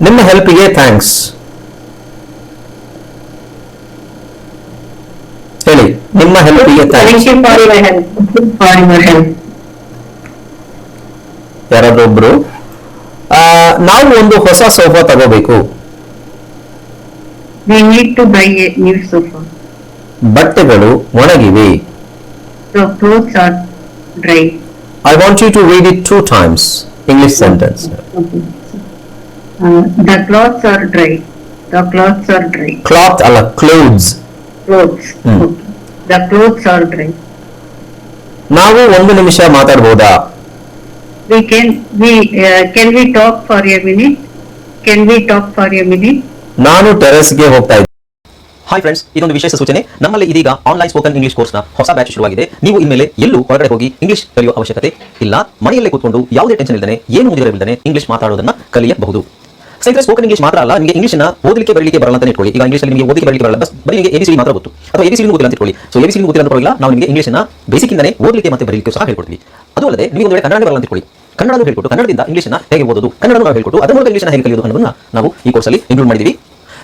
ನಿಮ್ಮ ಹೆಲ್ಪ್ಗೆ ಥ್ಯಾಂಕ್ಸ್ ಹೇಳಿ ನಿಮ್ಮ ಹೆಲ್ಪ್ಗೆ thanks Thank you for your help. For your help. ಯಾರಾದ್ರೂ ಒಬ್ರು ಆ, ನಾವು ಒಂದು ಹೊಸ ಸೋಫಾ ತಗೋಬೇಕು We need to buy a new sofa. ಬಟ್ಟೆಗಳು ಒಣಗಿವೆ The clothes are dry. I want you to read it two times English sentence Okay. Uh, the clothes are dry. The clothes are dry. Cloth ಅಲ್ಲ clothes. Clothes. Hmm. Okay. The clothes are dry. ನಾವು ಒಂದು ನಿಮಿಷ ಮಾತಾಡಬಹುದಾ? We can, we, uh, can we talk for a minute? Can we talk for a minute? ನಾನು ಟೆರೆಸ್ಗೆ ಹೋಗ್ತಾ ಇದ್ದೆ hi friends ಇದೊಂದು ವಿಶೇಷ ಸೂಚನೆ ನಮ್ಮಲ್ಲಿ ಇದೀಗ ಆನ್ಲೈನ್ ಸ್ಪೋಕನ್ ಇಂಗ್ಲಿಷ್ ಕೋರ್ಸ್ನ ಹೊಸ ಬ್ಯಾಚ್ ಶುರುವಾಗಿದೆ ನೀವು ಇನ್ಮೇಲೆ ಎಲ್ಲೂ ಹೊರಗಡೆ ಹೋಗಿ ಇಂಗ್ಲಿಷ್ ಕಲಿಯುವ ಅವಶ್ಯಕತೆ ಇಲ್ಲ ಮನೆಯಲ್ಲೇ ಕೂತ್ಕೊಂಡು ಯಾವುದೇ ಟೆನ್ಷನ್ ಇಲ್ಲದೆ ಏನು ಮುಗಿದಿರವಿಲ್ಲದೆ ಇಂಗ್ಲಿಷ್ ಮಾತಾಡೋದನ್ನ ಕಲಿಯಬಹುದು ಸ್ನೇಹಿತರೆ ಸ್ಪೋಕನ್ ಇಂಗ್ಲಿಷ್ ಮಾತ್ರ ಅಲ್ಲ, ನಿಮಗೆ ಇಂಗ್ಲಿಷ್ನ ಓದಲಿಕ್ಕೆ ಬರಲಿಕ್ಕೆ ಬರಲ್ಲ ಅಂತ ಇಟ್ಕೊಳ್ಳಿ. ಈಗ ಇಂಗ್ಲಿಷ್ ನಿಮಗೆ ಓದಲಿಕ್ಕೆ ಬರಲಿಕ್ಕೆ ಬರಲ್ಲ ಬಸ್ ಬರೀ ನಿಮಗೆ ಎಬಿಸಿ ಮಾತ್ರ ಗೊತ್ತು. ಅಥವಾ ಎಬಿಸಿ ಓದಿಲ್ಲ ಅಂತ ಇಟ್ಕೊಳ್ಳಿ. ಸೊ ಎಬಿಸಿ ಓದಿಲ್ಲ ಅಂತ ಪರವಾಗಿಲ್ಲ ನಾವು ನಿಮಗೆ ಇಂಗ್ಲಿಷ್ನ ಬೇಸಿಕ್ ಇಂದನೇ ಓದಲಿಕ್ಕೆ ಮತ್ತೆ ಬರಲಿಕ್ಕೆ ಸಹ ಹೇಳ್ಕೊಡ್ತೀವಿ. ಅದು ಅಲ್ಲದೆ ನಿಮಗೆ ಒಂದು ಕನ್ನಡ ಬರಲ್ಲ ಅಂತ ಇಟ್ಕೊಳ್ಳಿ. ಕನ್ನಡ ಹೇಳ್ಕೊಟ್ಟು, ಕನ್ನಡದಿಂದ ಇಂಗ್ಲಿಷ್ನ ಹೇಗೆ ಓದೋದು ಕನ್ನಡ ನಾವು ಹೇಳ್ಕೊಟ್ಟು, ಅದರ ಮೂಲಕ ಇಂಗ್ಲಿಷ್ನ ಹೇಗೆ ಕಲಿಯೋದು ಅನ್ನೋದನ್ನ ನಾವು ಈ ಕೋರ್ಸಲ್ಲಿ ಇನ್ಕ್ಲೂಡ್ ಮಾಡಿದ್ದೀವಿ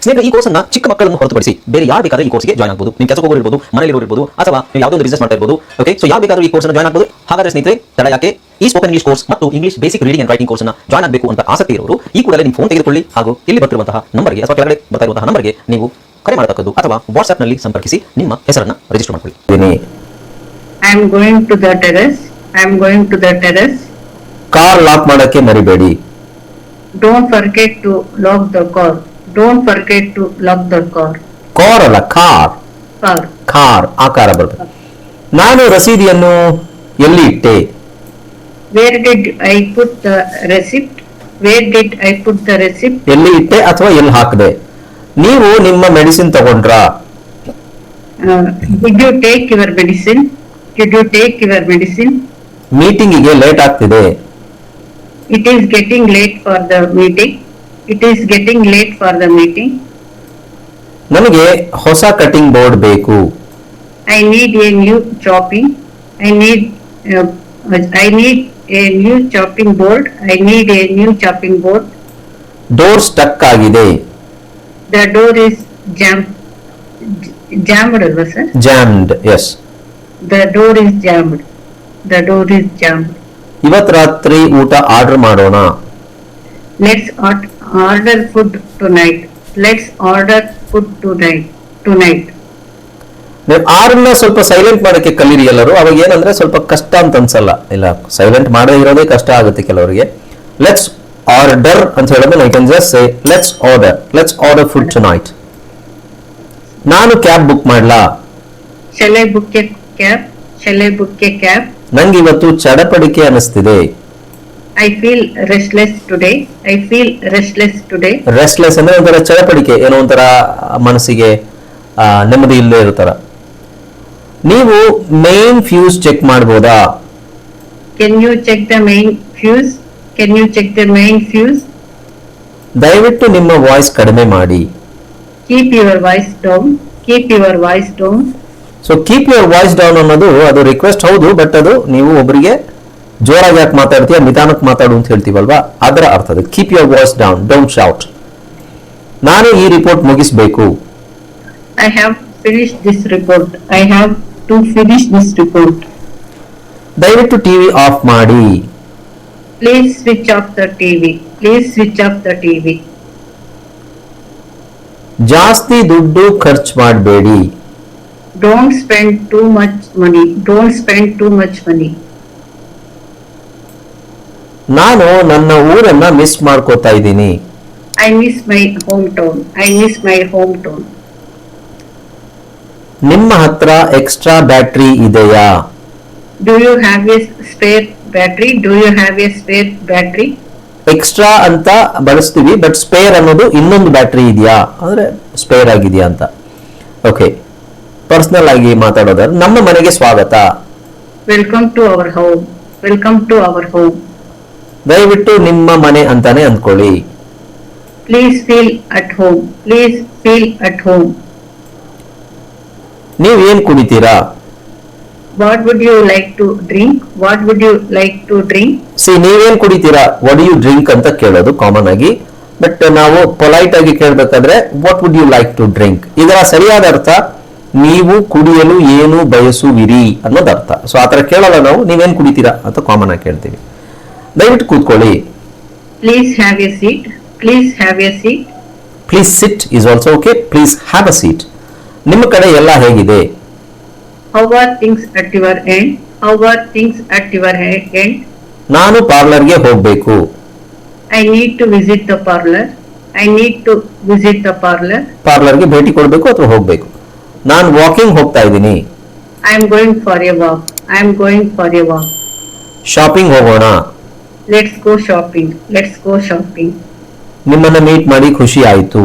ಸ್ನೇಹಿತರೆ, ಈ ಕೋರ್ಸ್ ಅನ್ನ ಚಿಕ್ಕ ಮಕ್ಕಳನ್ನು ಹೊರತುಪಡಿಸಿ ಬೇರೆ ಯಾರು ಬೇಕಾದ್ರೆ ಈ ಕೋರ್ಸ್ಗೆ ಜಾಯ್ನ್ ಆಗಬಹುದು ನೀವು ಕೆಲಸಕ್ಕೆ ಹೋಗಿರ್ಬೋದು ಮನೆಯಲ್ಲಿ ಇರ್ಬೋದು, ಅಥವಾ ಯಾವುದೋ ಒಂದು ಬಿಸ್ನೆಸ್ ಮಾಡ್ತಾ ಇರ್ಬೋದು ಓಕೆ ಸೊ ಯಾರು ಬೇಕಾದ್ರೂ ಈ ಕೋರ್ಸ್ ಜಾಯ್ನ್ ಆಗಬಹುದು ಹಾಗಾದ್ರೆ ಸ್ನೇಹಿತರೆ, ತಡ ಯಾಕೆ? ಈ ಸ್ಪೋಕನ್ ಇಂಗ್ಲಿಷ್ ಕೋರ್ಸ್ ಮತ್ತು English basic reading and writing course join ಆಗಬೇಕು ಅಂತ ಆಸಕ್ತಿ ಇರೋರು ಈ ಕೂಡಲೇ ನಿಮ್ಮ ಫೋನ್ ತೆಗೆದುಕೊಳ್ಳಿ ಹಾಗೂ ಇಲ್ಲಿ ಬರ್ತಿರುವಂತಹ ನಂಬರ್ಗೆ ಅಥವಾ ಕೆಳಗಡೆ ಬರ್ತಾ ಇರುವಂತಹ ನಂಬರ್ಗೆ ನೀವು ಕರೆ ಮಾಡತಕ್ಕದ್ದು ಅಥವಾ ವಾಟ್ಸ್ಆಪ್ನಲ್ಲಿ ಸಂಪರ್ಕಿಸಿ ನಿಮ್ಮ ಹೆಸರನ್ನ ರಿಜಿಸ್ಟರ್ ಮಾಡಿಕೊಳ್ಳಿ. I am going to the terrace I am going to the terrace car lock ಮಾಡಕ್ಕೆ ಮರಿಬೇಡಿ. Don't forget to lock the car don't forget to lock the car car ಅಲ್ಲ ಕಾರ್ Car. ಕಾರ್ ಆಕಾರ ಬರ್ತದೆ ನಾನು ರಸೀದಿಯನ್ನು ಎಲ್ಲಿ ಇಟ್ಟೆ? Where did I put the receipt? Where did I put the receipt? ಎಲ್ಲಿ ಇಟ್ಟೆ ಅಥವಾ ಎಲ್ಲಿ ಹಾಕಿದೆ ನೀವು ನಿಮ್ಮ ಮೆಡಿಸಿನ್ ತಗೊಂಡ್ರಾ Uh, did you take your medicine? Did you take your medicine? ಮೀಟಿಂಗಿಗೆ ಲೇಟ್ ಆಗ್ತಿದೆ It is getting late for the meeting. It is getting late for the meeting. ನನಗೆ ಹೊಸ ಕಟಿಂಗ್ ಬೋರ್ಡ್ ಬೇಕು I need a new chopping. I need, uh, I need a new chopping board. I need a new chopping board. Door stuck ಆಗಿದೆ The door is jam, jammed, ಅಲ್ವಾ sir? Jammed yes The door is jammed. The door is jammed. ಇವತ್ ರಾತ್ರಿ ಊಟ order ಮಾಡೋಣ Let's ort- order food tonight. Let's order food tonight. Tonight. ನೀವು ಆರ್ನ ಸ್ವಲ್ಪ silent ಮಾಡಕ್ಕೆ ಕಲೀರಿ ಎಲ್ಲರೂ. ಅವಾಗ ಏನಂದ್ರೆ ಸ್ವಲ್ಪ ಕಷ್ಟ ಅಂತ ಅನ್ಸಲ್ಲ. ಇಲ್ಲ ಸೈಲೆಂಟ್ ಮಾಡದೇ ಇರೋದೇ ಕಷ್ಟ ಆಗುತ್ತೆ ಕೆಲವರಿಗೆ. ಲೆಟ್ಸ್ ಆರ್ಡರ್ ಅಂತ ಹೇಳಿದ್ರೆ I can just say let's order let's order food to night cab book ಮಾಡ್ಲಾ? ಶೆಲೆ ಬುಕ್ ಕ್ಯಾಬ್ ಶೆಲೆ ಬುಕ್ ಕ್ಯಾಬ್ ನಂಗೆ ಇವತ್ತು ಚಡಪಡಿಕೆ ಅನಿಸ್ತಿದೆ. I feel restless today I feel restless today restless ಅಂದ್ರೆ ಒಂಥರ ಚಡಪಡಿಕೆ ಏನೋ ಒಂಥರ ಮನಸ್ಸಿಗೆ ನೆಮ್ಮದಿ ಇಲ್ಲದೆ ಇರ್ತಾರ ನೀವು ಮೇನ್ ಫ್ಯೂಸ್ ಚೆಕ್ ಮಾಡಬಹುದಾ Can you check the main fuse? Can you check the main fuse? ದಯವಿಟ್ಟು ನಿಮ್ಮ ವಾಯ್ಸ್ ಕಡಿಮೆ ಮಾಡಿ Keep your voice down. Keep your voice down. So keep your voice down ಅನ್ನೋದು ಅದು ರಿಕ್ವೆಸ್ಟ್ ಹೌದು ಬಟ್ ಅದು ನೀವು ಒಬ್ಬರಿಗೆ ಜೋರಾಗಿ ಯಾಕೆ ಮಾತಾಡ್ತೀಯ ನಿಧಾನಕ್ಕೆ ಮಾತಾಡು ಅಂತ ಹೇಳ್ತೀವಲ್ವಾ ಅದರ ಅರ್ಥ ಅದು keep your voice down don't shout ನಾನು ಈ ರಿಪೋರ್ಟ್ ಮುಗಿಸಬೇಕು I have finished this report. I have to finish this report ದಯವಿಟ್ಟು ಟಿವಿ ಆಫ್ ಮಾಡಿ. Please switch off the TV. Please switch off the TV. ಜಾಸ್ತಿ ದುಡ್ಡು ಖರ್ಚು ಮಾಡಬೇಡಿ. Don't spend too much money don't spend too much money ನಾನು ನನ್ನ ಊರನ್ನ miss ಮಾಡ್ಕೋತಾ ಇದ್ದೀನಿ. I miss my hometown I miss my home hometown. ನಿಮ್ಮ ಹತ್ರ ಎಕ್ಸ್ಟ್ರಾ ಬ್ಯಾಟ್ರಿ ಇದೆಯಾ? Do you have a spare battery do you have a spare battery extra ಅಂತ ಬಳಸ್ತೀವಿ ಬಟ್ ಸ್ಪೇರ್ ಅನ್ನೋದು ಇನ್ನೊಂದು ಬ್ಯಾಟ್ರಿ ಇದೆಯಾ? ಅಂದ್ರೆ ಸ್ಪೇರ್ ಆಗಿದೆಯಾ ಅಂತ. ಓಕೆ ಪರ್ಸನಲ್ ಆಗಿ ಮಾತಾಡೋದಾದ್ರೆ ನಮ್ಮ ಮನೆಗೆ ಸ್ವಾಗತ. Welcome to our home welcome to our home ದಯವಿಟ್ಟು ನಿಮ್ಮ ಮನೆ ಅಂತಾನೆ ಅಂದ್ಕೊಳ್ಳಿ. Please feel at home please feel at home ನೀವ್ ಏನ್ ಕುಡಿತೀರಾ? What would you like to drink what would you like to drink see ನೀವೇನ್ ಕುಡಿತೀರಾ? ವಾಟ್ ಯು ಡ್ರಿಂಕ್ ಅಂತ ಕೇಳೋದು ಕಾಮನ್ ಆಗಿ. ಬಟ್ ನಾವು ಪೊಲೈಟ್ ಆಗಿ ಕೇಳಬೇಕಾದ್ರೆ what would you like to drink ಇದರ ಸರಿಯಾದ ಅರ್ಥ ನೀವು ಕುಡಿಯಲು ಏನು ಬಯಸುವಿರಿ ಅನ್ನೋದು ಅರ್ಥ ಸೊ ಆತರ ಕೇಳಲ್ಲ ನಾವು ನೀವೇನು ಕುಡಿತೀರಾ ಅಂತ ಕಾಮನ್ ಆಗಿ ಕೇಳ್ತೀವಿ. ದಯವಿಟ್ಟು ಕೂತ್ಕೊಳ್ಳಿ. Please have a seat please have a seat please sit is also okay please have a seat ನಿಮ್ಮ ಕಡೆ ಎಲ್ಲ ಹೇಗಿದೆ? How are things at your end how are things at your end ನಾನು ಪಾರ್ಲರ್ಗೆ ಹೋಗಬೇಕು. I need to visit the parlour I need to visit the parlour ಪಾರ್ಲರ್ಗೆ ಭೇಟಿ ಕೊಡಬೇಕು ಅಥವಾ ಹೋಗಬೇಕು? ನಾನು ವಾಕಿಂಗ್ ಹೋಗ್ತಾ ಇದ್ದೀನಿ. I am going for a walk I am going for a walk shopping ಹೋಗೋಣ. Let's go shopping let's go shopping ನಿಮ್ಮನ್ನ meet ಮಾಡಿ ಖುಷಿ ಆಯಿತು.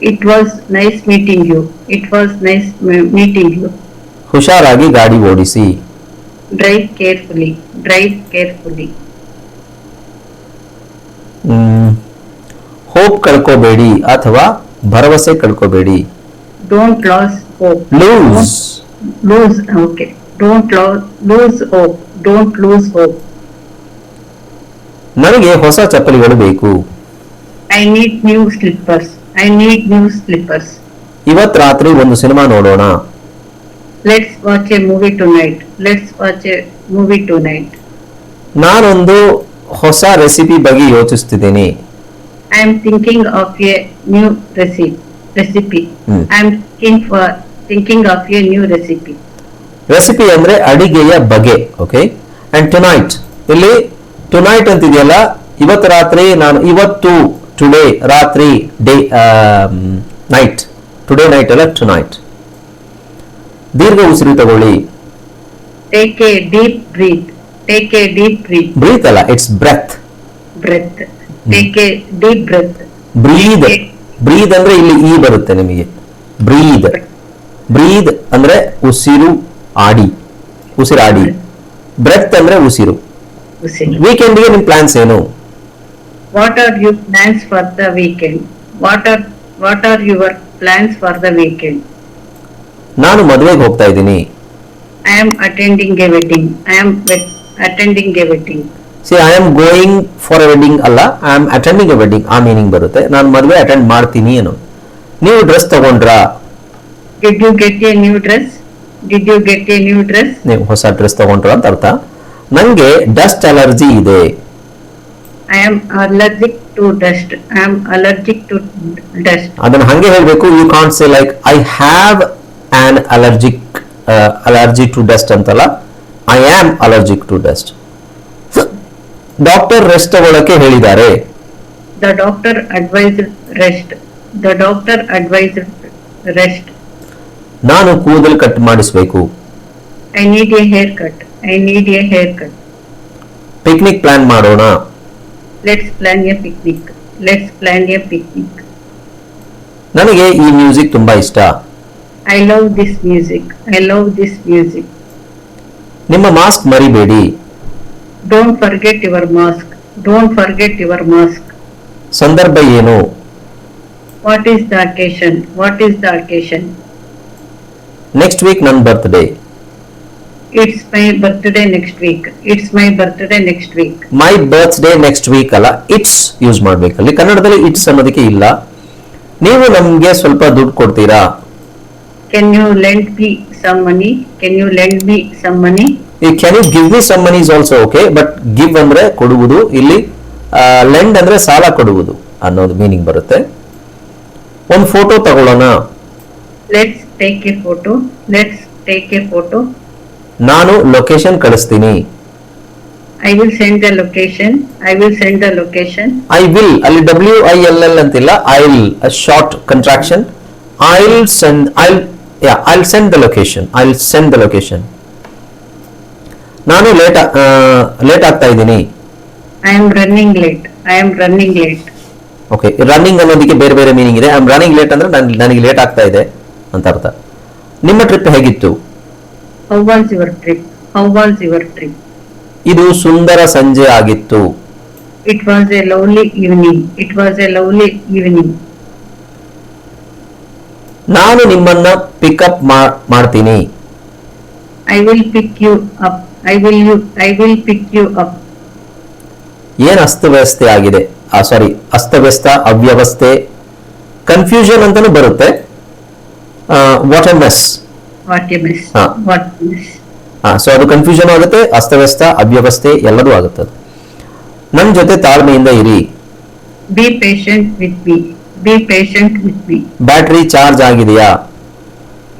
It was nice meeting you. It was nice me- meeting you. ಹುಷಾರಾಗಿ ಗಾಡಿ ಓಡಿಸಿ Drive carefully. Drive carefully. Hope ಕಳ್ಕೋಬೇಡಿ ಅಥವಾ ಭರವಸೆ ಕಳ್ಕೋಬೇಡಿ Don't lose hope. Lose Lose. Okay. Don't lo- lose hope. Don't lose hope. ನನಗೆ ಹೊಸ ಚಪ್ಪಲಿಗಳು ಬೇಕು I need new slippers. I need new slippers ಇವತ್ ರಾತ್ರಿ ಒಂದು ಸಿನಿಮಾ ನೋಡೋಣ. Let's watch a movie tonight let's watch a movie tonight ನಾನೊಂದು ಹೊಸ ರೆಸಿಪಿ ಬಗ್ಗೆ ಯೋಚಿಸ್ತಿದ್ದೀನಿ. I am thinking of a new recipe recipe I am think for thinking of a new recipe recipe ಅಂದ್ರೆ ಅಡಿಗೆಯ ಬಗೆ ಓಕೆ ಅಂಡ್ ಟುನೈಟ್ ಇಲ್ಲಿ tonight ಅಂತಿದೆಯಲ್ಲ ಇವತ್ತು ರಾತ್ರಿ ನಾನು ಇವತ್ತು ಟುಡೇ ರಾತ್ರಿ ಡೇ ನೈಟ್ ಟುಡೇ ನೈಟ್ ಅಲ್ಲ ಟು ನೈಟ್ ದೀರ್ಘ ಉಸಿರು ತಗೊಳ್ಳಿ. Take a deep breath take a deep breath breath ಅಲ್ಲ it's breath breath take a deep breath breathe breathe ಅಂದ್ರೆ ಇಲ್ಲಿ ಈ ಬರುತ್ತೆ ನಿಮಗೆ. ಬ್ರೀದ್ ಬ್ರೀದ್ ಅಂದ್ರೆ ಉಸಿರು ಆಡಿ. ಉಸಿರಾಡಿ. ಬ್ರೆತ್ ಅಂದ್ರೆ ಉಸಿರು. ವೀಕೆಂಡ್ ವೀಕೆಂಡ್ಗೆ ನಿಮ್ ಪ್ಲಾನ್ಸ್ ಏನು? What are your plans for the weekend what are what are your plans for the weekend ನಾನು ಮದುವೆಗೆ ಹೋಗ್ತಾ ಇದ್ದೀನಿ. I am attending a wedding I am attending a wedding see I am going for a wedding ಅಲ್ಲ I am attending a wedding ಆ meaning ಬರುತ್ತೆ. ನಾನು ಮದುವೆ attend ಮಾಡ್ತೀನಿ ಏನು. ನೀವು dress ತಗೊಂಡ್ರಾ? Did you get a new dress did you get a new dress ನೀವು ಹೊಸ ಡ್ರೆಸ್ ತಗೊಂಡ್ರಾ ಅಂತ ಅರ್ಥ. ನನಗೆ ಡಸ್ಟ್ ಅಲರ್ಜಿ ಇದೆ. I am allergic to dust I am allergic to dust ಅದನ್ನ ಹಂಗೆ ಹೇಳಬೇಕು you can't say like I have an allergic allergy to dust ಅಂತಲ್ಲ I am allergic to dust doctor rest ತಗೊಳಕ್ಕೆ ಹೇಳಿದ್ದಾರೆ. The doctor advise rest the doctor advise rest ನಾನು ಕೂದಲ್ cut ಮಾಡಿಸಬೇಕು. I need a haircut I need a haircut picnic plan ಮಾಡೋಣ. Let's plan a picnic. Let's plan a picnic. ನನಗೆ ಈ music ತುಂಬಾ ಇಷ್ಟ I love this music. I love this music. ನಿಮ್ಮ mask ಮರಿಬೇಡಿ Don't forget your mask. Don't forget your mask. ಸಂದರ್ಭ ಏನು What is the occasion? What is the occasion? Next week ನನ್ನ birthday It's my birthday next week it's my birthday next week my birthday next week ಅಲ್ಲ it's use ಮಾಡ್ಬೇಕಲ್ಲಿ ಕನ್ನಡದಲ್ಲಿ it's ಅನ್ನೋದಕ್ಕೆ ಇಲ್ಲ. ನೀವು ನಮ್ಗೆ ಸ್ವಲ್ಪ ದುಡ್ಡು ಕೊಡ್ತೀರಾ? Can you lend me some money Can you lend me some money ಈ can you give me some money is also okay but give ಅಂದ್ರೆ ಕೊಡುವುದು ಇಲ್ಲಿ ಲೆಂಡ್ ಅಂದ್ರೆ ಸಾಲ ಕೊಡುವುದು ಅನ್ನೋದು ಮೀನಿಂಗ್ ಬರುತ್ತೆ. ಒಂದು ಫೋಟೋ ತಗೊಳ್ಳೋಣ. Let's take a photo let's take a photo. ನಾನು ಲೊಕೇಶನ್ ಕಳಿಸ್ತೀನಿ. I will send the location I will send the location I will ಅಲ್ಲಿ ಡಬ್ಲ್ಯೂ ಐ ಎಲ್ ಎಲ್ ಅಂತಿಲ್ಲ I will short contraction I will send I yeah I will send the location I will send the location ನಾನು late late ಆಗ್ತಾ ಇದ್ದೀನಿ. I am running late I am running late okay running ಅನ್ನೋದಕ್ಕೆ ಬೇರೆ ಬೇರೆ meaning ಇದೆ. I am running late ಅಂದ್ರೆ ನನ್- ನನಗೆ ಲೇಟ್ ಆಗ್ತಾ ಇದೆ ಅಂತ ಅರ್ಥ. ನಿಮ್ಮ ಟ್ರಿಪ್ ಹೇಗಿತ್ತು? How was trip how was your trip ಇದು ಸುಂದರ ಸಂಜೆ ಆಗಿತ್ತು. It was a lovely evening it was a lovely evening ನಾನು ನಿಮ್ಮನ್ನ ಪಿಕಪ್ ಮಾಡ್ತೀನಿ. I will pick you up I will you I will pick you up ಏನು ಅಸ್ತವ್ಯಸ್ತೆ ಆಗಿದೆ? ಆ ಸಾರಿ ಅಸ್ತವ್ಯಸ್ತ ಅವ್ಯವಸ್ಥೆ ಕನ್ಫ್ಯೂಷನ್ ಅಂತಲೂ ಬರುತ್ತೆ. ವಾಟ್ ಎ ಎಸ್ ಸೊ ಅದು ಕನ್ಫ್ಯೂಷನ್ ಆಗುತ್ತೆ ಅಸ್ತವ್ಯಸ್ತ ಅವ್ಯವಸ್ಥೆ ಎಲ್ಲರೂ ಆಗುತ್ತೆ. ನನ್ನ ಜೊತೆ ತಾಳ್ಮೆಯಿಂದ ಇರಿ. Be patient with me be patient with me battery charge ಆಗಿದೆಯಾ?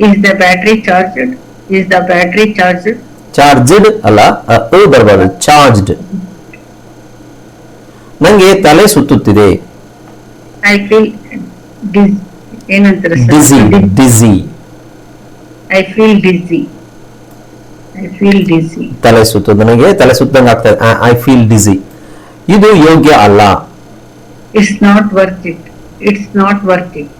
Is the battery charged is the battery charged charged ಅಲ್ಲ ಓ ಬರಬಾರದು ಚಾರ್ಜ್ಡ್ ನನಗೆ ತಲೆ ಸುತ್ತುತ್ತಿದೆ. ಐ ಫೀಲ್ ಡಿಸ್ ಏನಂತಾರೆ dizzy dizzy I feel dizzy I feel dizzy ತಲೆ ಸುತ್ತು ನನಗೆ ತಲೆ ಸುತ್ತಂಗೆ ಆಗ್ತದೆ ಇದೆ. ಐ ಫೀಲ್ ಡಿಸಿ ಇದು ಯೋಗ್ಯ ಅಲ್ಲ. It's not worth it it's not worth it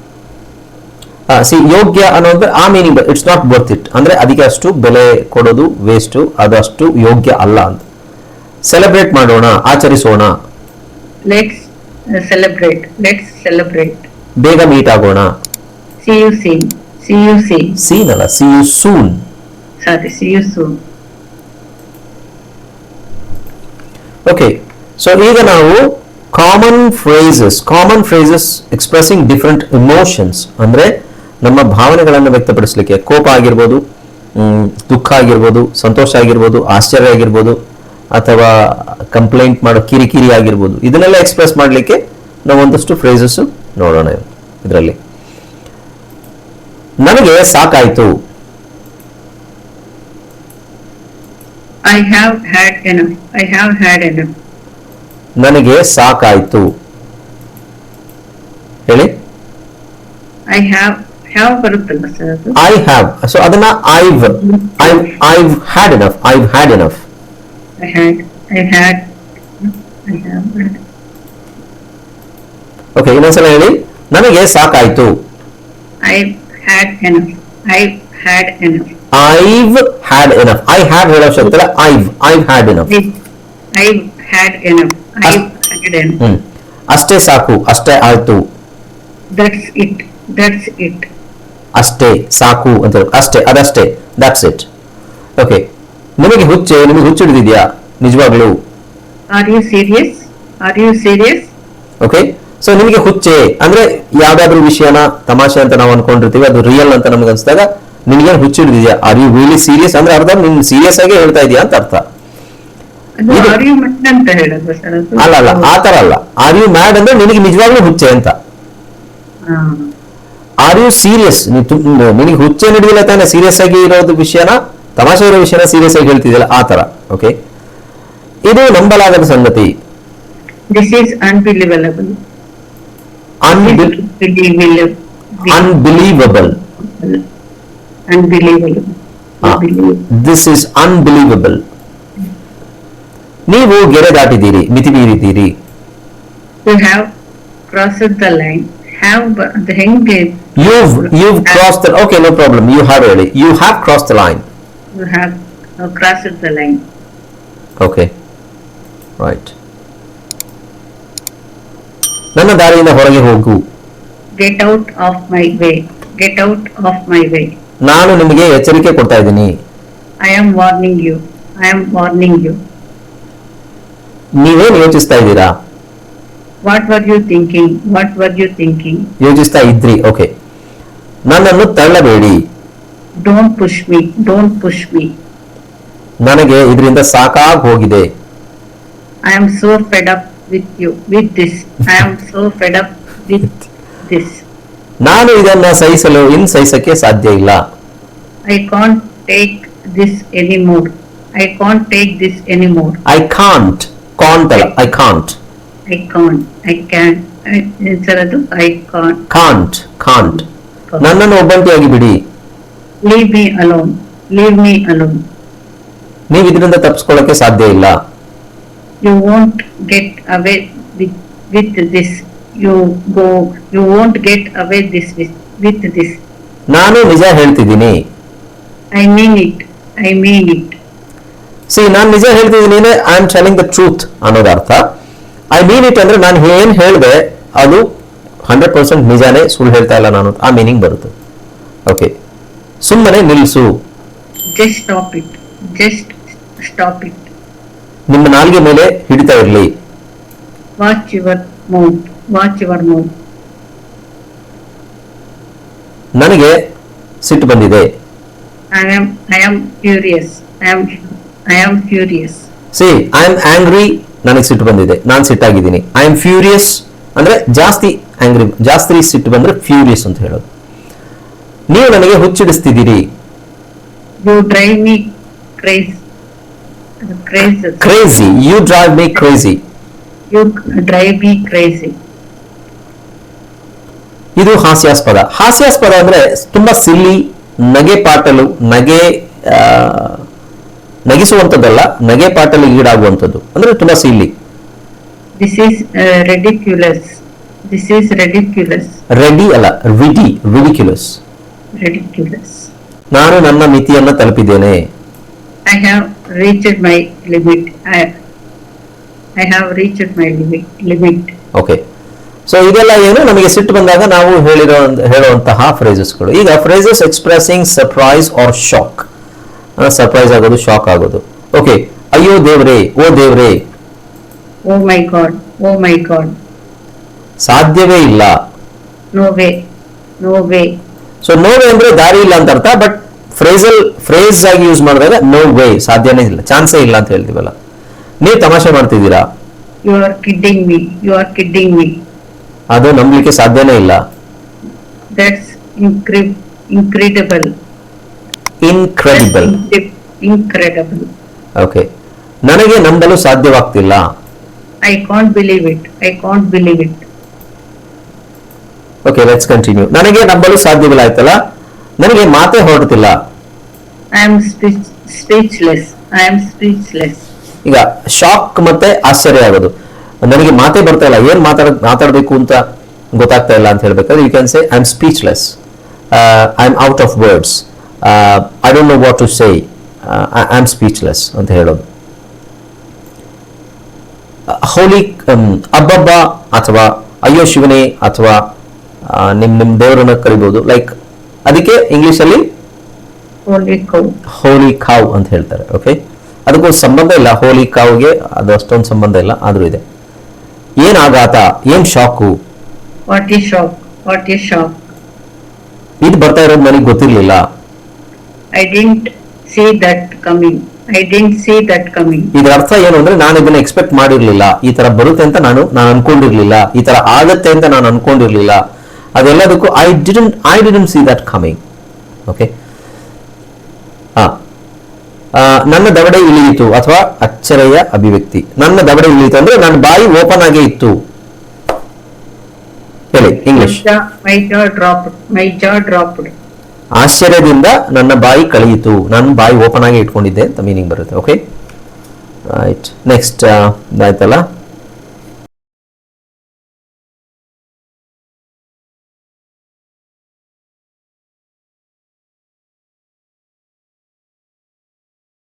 C ಯೋಗ್ಯ ಅನ್ನೋದು ಆ meaning it's not worth it ಅಂದ್ರೆ ಅದಕ್ಕೆ ಅಷ್ಟು ಬೆಲೆ ಕೊಡೋದು ವೇಸ್ಟು ಅದಷ್ಟು ಯೋಗ್ಯ ಅಲ್ಲ ಅಂತ. ಸೆಲೆಬ್ರೇಟ್ ಮಾಡೋಣ ಆಚರಿಸೋಣ. Let's celebrate celebrate. Celebrate celebrate. ಬೇಗ ಮೀಟ್ ಆಗೋಣ. See you soon. See you soon. ಅಲ್ಲ you soon Sorry, see you soon. Okay. So ಈಗ ನಾವು common phrases common phrases expressing different emotions ಅಂದ್ರೆ ನಮ್ಮ ಭಾವನೆಗಳನ್ನು ವ್ಯಕ್ತಪಡಿಸಲಿಕ್ಕೆ ಕೋಪ ಆಗಿರ್ಬೋದು ದುಃಖ ಆಗಿರ್ಬೋದು ಸಂತೋಷ ಆಗಿರ್ಬೋದು ಆಶ್ಚರ್ಯ ಆಗಿರ್ಬೋದು ಅಥವಾ ಕಂಪ್ಲೇಂಟ್ ಮಾಡೋ ಕಿರಿಕಿರಿ ಆಗಿರ್ಬೋದು ಇದನ್ನೆಲ್ಲ ಎಕ್ಸ್ಪ್ರೆಸ್ ಮಾಡಲಿಕ್ಕೆ ನಾವು ಒಂದಷ್ಟು ಫ್ರೇಸಸ್ ನೋಡೋಣ ಇದರಲ್ಲಿ ನನಗೆ ಸಾಕಾಯಿತು. I have had enough. I have had enough. ನನಗೆ ಸಾಕಾಯಿತು. ಹೇಳಿ. ಐ ಹ್ಯಾವ್ have ಬರುತ್ತಲ್ಲ ಸರ್ ಅದು? ಐ ಹ್ಯಾವ್ ಸೊ ಅದನ್ನ I've I I've had enough I've had enough had I had I have had. Okay ಇನ್ನೊಂದ್ಸಲ ಹೇಳಿ. ನನಗೆ ಸಾಕಾಯ್ತು. I had enough. I had enough. I've had enough I have ಹೇಳೋ ಶಕ್ತಿ ಇಲ್ಲ I've I've had enough I I had enough. I had enough. Hmm ಅಷ್ಟೇ ಸಾಕು ಅಷ್ಟೇ ಆಯ್ತು That's it. That's it. ಅಷ್ಟೇ ಸಾಕು ಅಂತ ಹೇಳಿ ಅಷ್ಟೇ ಅದಷ್ಟೇ ದಟ್ಸ್ ಇಟ್ ಓಕೆ ನಿಮಗೆ ಹುಚ್ಚೆ ನಿಮಗೆ ಹುಚ್ಚಿಡಿದಿದ್ಯಾ ನಿಜವಾಗ್ಲೂ Are you serious? Are you serious? Okay so ನಿಮಗೆ ಹುಚ್ಚೆ ಅಂದ್ರೆ ಯಾವ್ದಾದ್ರು ವಿಷಯನ ತಮಾಷೆ ಅಂತ ನಾವು ಅನ್ಕೊಂಡಿರ್ತೀವಿ ಅದು ರಿಯಲ್ ಅಂತ ನಮ್ಗೆ ಅನ್ಸಿದಾಗ ನಿನ್ಗೆ ಹುಚ್ಚು ಹಿಡಿದಿದ್ಯಾ ಆರ್ ಯು ರಿಯಲಿ ಸೀರಿಯಸ್ ಅಂದ್ರೆ ಅರ್ಧ ನೀನ್ ಸೀರಿಯಸ್ ಆಗಿ ಹೇಳ್ತಾ ಇದೀಯಾ ಅಂತ ಅರ್ಥ. ಅಲ್ಲ ಅಲ್ಲ ಆತರ ತರ ಅಲ್ಲ. ಆರ್ ಯು ಮ್ಯಾಡ್ ಅಂದ್ರೆ ನಿನಗೆ ನಿಜವಾಗ್ಲೂ ಹುಚ್ಚೆ ಅಂತ. ಆರ್ ಯು ಸೀರಿಯಸ್ ನಿನಗೆ ಹುಚ್ಚೆ ನಡೆಯಲ್ಲ ತಾನೆ ಸೀರಿಯಸ್ ಆಗಿ ಇರೋದು ವಿಷಯನ ತಮಾಷೆ ಇರೋ ವಿಷಯನ ಸೀರಿಯಸ್ ಆಗಿ ಹೇಳ್ತಿದ್ಯಲ್ಲ ಆತರ ತರ ಓಕೆ ಇದು ನಂಬಲಾಗದ ಸಂಗತಿ. This is unbelievable. ಅನ್ಬಿಲ್ Unbelievable. Unbelievable Unbelievable. Unbelievable. This is unbelievable ನೀವು ಗೆರೆ ದಾಟಿದ್ದೀರಿ ಮಿತಿ ಮೀರಿದ್ದೀರಿ You have crossed the line. Have ಬ- ಅದು ಹೆಂಗೆ you've you've crossed the okay no problem you have ಹೇಳಿ you have crossed the line You have uh, crossed the line. okay right ನನ್ನ ದಾರಿಯಿಂದ ಹೊರಗೆ ಹೋಗು. Get out of my way get out of my way ನಾನು ನಿಮಗೆ ಎಚ್ಚರಿಕೆ ಕೊಡ್ತಾ ಇದ್ದೀನಿ. I am warning you I am warning you ನೀವೇನು ಯೋಚಿಸ್ತಾ ಇದ್ದೀರಾ? What were you thinking what were you thinking ಯೋಚಿಸ್ತಾ ಇದ್ರಿ ಓಕೆ. ನನ್ನನ್ನು ತಳ್ಳಬೇಡಿ. Don't push me. Don't push me. ನನಗೆ ಇದರಿಂದ ಸಾಕಾಗಿ ಹೋಗಿದೆ. I am so fed up with you, with this. I am so fed up with this. ನಾನು ಇದನ್ನ ಸಹಿಸಲು ಇನ್ ಸಹಿಸಕ್ಕೆ ಸಾಧ್ಯ ಇಲ್ಲ I can't take this anymore. I can't take this anymore. I can't can't ಅಲ್ಲ I can't I can't. I can't. I, sir ಅದು I can't. Can't can't ನನ್ನನ್ನು ಒಬ್ಬಂಟಿಯಾಗಿ ಬಿಡಿ Leave me alone. Leave me alone. ನೀವು ಇದರಿಂದ ತಪ್ಪಿಸ್ಕೊಳ್ಳಕ್ಕೆ ಸಾಧ್ಯ ಇಲ್ಲ You won't get away with, with this. You go. You won't get away this with, with this. ನಾನು ನಿಜ ಹೇಳ್ತಿದ್ದೀನಿ I mean it. I mean it. ಸಿ ನಾನು ನಿಜ ಹೇಳ್ತಿದ್ದೀನಿ I am telling the truth ಅನ್ನೋದು ಅರ್ಥ ಐ ಮೀನ್ ಇಟ್ ಅಂದ್ರೆ ನಾನು ಏನ್ ಹೇಳಿದೆ ಅದು ಹಂಡ್ರೆಡ್ ಪರ್ಸೆಂಟ್ ನಿಜಾನೇ ಸುಳ್ಳು ಹೇಳ್ತಾ ಇಲ್ಲ ನಾನು ಆ ಮೀನಿಂಗ್ ಬರುತ್ತೆ ಓಕೆ ಸುಮ್ಮನೆ ನಿಲ್ಲಿಸು Just stop it. Just stop it. ನಿಮ್ಮ ನಾಲ್ಗೆ ಮೇಲೆ ಹಿಡಿತಾ ಇರಲಿ ವಾಚ್ mouth. Watch mouth. ನನಗೆ ಸಿಟ್ಟು ಬಂದಿದೆ I I furious. I am I am furious. ಸಿ ಐ ಆಮ್ ಆಂಗ್ರಿ ನನಗೆ ಸಿಟ್ಟು ಬಂದಿದೆ ನಾನು ಸಿಟ್ಟಾಗಿದ್ದೀನಿ ಐ ಆಮ್ ಫ್ಯೂರಿಯಸ್ ಅಂದ್ರೆ ಜಾಸ್ತಿ ಆಂಗ್ರಿ ಜಾಸ್ತಿ ಸಿಟ್ಟು ಬಂದ್ರೆ ಫ್ಯೂರಿಯಸ್ ಅಂತ ಹೇಳೋದು ನೀವು ನನಗೆ ಹುಚ್ಚಿಡಿಸ್ತಿದ್ದೀರಿ you drive me me crazy. Crazy. You drive me crazy. You drive me crazy. ಇದು ಹಾಸ್ಯಾಸ್ಪದ ಹಾಸ್ಯಾಸ್ಪದ ಅಂದ್ರೆ ತುಂಬಾ ಸಿಲ್ಲಿ ನಗೆ ಪಾಟಲು ನಗೆ ನಗಿಸುವಂಥದ್ದಲ್ಲ ನಗೆ ಪಾಟಲು ಈಡಾಗುವಂಥದ್ದು ಅಂದ್ರೆ ತುಂಬಾ silly this is ridiculous this is ridiculous. Ready ಅಲ್ಲ ರಿಡಿ ರಿಡಿಕ್ಯುಲಸ್ ರೆಡಿಕ್ಯುಲಸ್ ನಾನು ನನ್ನ ಮಿತಿಯನ್ನ ತಲುಪಿದ್ದೇನೆ I have reached my limit. I, I have reached my limit. limit. Okay so ಇದೆಲ್ಲ ಏನು ನಮಗೆ ಸಿಟ್ಟು ಬಂದಾಗ ನಾವು ಹೇಳಿರೋ ಹೇಳುವಂತಹ ಫ್ರೇಸಸ್ಗಳು ಈಗ phrases expressing surprise or shock surprise ಆಗೋದು ಶಾಕ್ ಆಗೋದು ಓಕೆ ಅಯ್ಯೋ ದೇವ್ರೇ ಓ ದೇವ್ರೇ ಓ my god oh my god ಸಾಧ್ಯವೇ ಇಲ್ಲ no way no way No way. So no way ಅಂದ್ರೆ ದಾರಿ ಇಲ್ಲ ಅಂತ ಅರ್ಥ ಬಟ್ ಫ್ರೇಸಲ್ ಫ್ರೇಸ್ ಆಗಿ ಯೂಸ್ ಮಾಡಿದಾಗ ನೋ ವೇ ಸಾಧ್ಯನೇ ಇಲ್ಲ ಚಾನ್ಸೇ ಇಲ್ಲ ಅಂತ ಹೇಳ್ತೀವಲ್ಲ. ನೀವು ತಮಾಷೆ ಮಾಡ್ತಿದ್ದೀರಾ? You are kidding me you are kidding me ಅದು ನಂಬಲಿಕ್ಕೆ ಸಾಧ್ಯನೇ ಇಲ್ಲ. That's incredible incredible incredible. Okay ನನಗೆ ನಂಬಲು ಸಾಧ್ಯವಾಗ್ತಿಲ್ಲ. I can't believe it I can't believe it okay let's continue ನನಗೆ ನಂಬಲು ಸಾಧ್ಯವಿಲ್ಲ ಆಯ್ತಲ್ಲ? ನನಗೆ ಮಾತೇ ಹೊರಡ್ತಿಲ್ಲ. Am speech- speechless. I am speechless. ಈಗ ಶಾಕ್ ಮತ್ತೆ ಆಶ್ಚರ್ಯ ಆಗೋದು ನನಗೆ ಮಾತೇ ಬರ್ತಾ ಇಲ್ಲ ಏನ್ ಮಾತಾಡ, ಮಾತಾಡಬೇಕು ಅಂತ ಗೊತ್ತಾಗ್ತಾ ಇಲ್ಲ ಅಂತ ಹೇಳ್ಬೇಕಾದ್ರೆ you can say I am speechless I am out of words I don't know what to say I am speechless ಅಂತ ಹೇಳೋದು ಹೋಲಿ ಅಬ್ಬಬ್ಬ ಅಥವಾ ಅಯ್ಯೋ ಶಿವನೇ ಅಥವಾ ನಿಮ್ಮ ನಿಮ್ ನಿಮ್ ದೇವರನ್ನ ಕರಿಬಹುದು ಲೈಕ್ ಅದಕ್ಕೆ ಇಂಗ್ಲಿಷಲ್ಲಿ. ಹೋಲಿ ಕಾವ್ ಅಂತ ಹೇಳ್ತಾರೆ ಓಕೆ ಅದಕ್ಕೂ ಸಂಬಂಧ ಇಲ್ಲ ಹೋಲಿ ಕಾವ್ಗೆ ಅದು ಅಷ್ಟೊಂದು ಸಂಬಂಧ ಇಲ್ಲ ಆದ್ರೂ ಇದೆ. ಏನ್ ಆಘಾತ ಏನ್ shock what a shock what a shock ಇದು ಬರ್ತಾ ಇರೋದು ನನಗೆ ಗೊತ್ತಿರ್ಲಿಲ್ಲ. I didn't see that coming I didn't see that coming ಇದರ ಅರ್ಥ ಏನು ಅಂದ್ರೆ ನಾನು ಇದನ್ನ ಎಕ್ಸ್ಪೆಕ್ಟ್ ಮಾಡಿರಲಿಲ್ಲ. ಈ ತರ ಬರುತ್ತೆ ಅಂತ ನಾನು ನಾನು ಅನ್ಕೊಂಡಿರಲಿಲ್ಲ. ಈ ತರ ಆಗತ್ತೆ ಅಂತ ನಾನು ಅನ್ಕೊಂಡಿರ್ಲಿಲ್ಲ. ಅದೆಲ್ಲದಕ್ಕೂ I didn't I didn't see that coming okay ನನ್ನ ದವಡೆ ಇಳಿಯಿತು ಅಥವಾ ಅಚ್ಚರಿಯ ಅಭಿವ್ಯಕ್ತಿ. ನನ್ನ ದವಡೆ ಇಳಿಯಿತು ಅಂದ್ರೆ ನನ್ನ ಬಾಯಿ ಓಪನ್ ಆಗೇ ಇತ್ತು. ಹೇಳಿ ಇಂಗ್ಲಿಷ್ ಆಶ್ಚರ್ಯದಿಂದ ನನ್ನ ಬಾಯಿ ಕಳೆಯಿತು. ನನ್ನ ಬಾಯಿ ಓಪನ್ ಆಗಿ ಇಟ್ಕೊಂಡಿದ್ದೆ ಅಂತ ಮೀನಿಂಗ್ ಬರುತ್ತೆ ಓಕೆ ರೈಟ್ ನೆಕ್ಸ್ಟ್ ಆಯ್ತಲ್ಲ?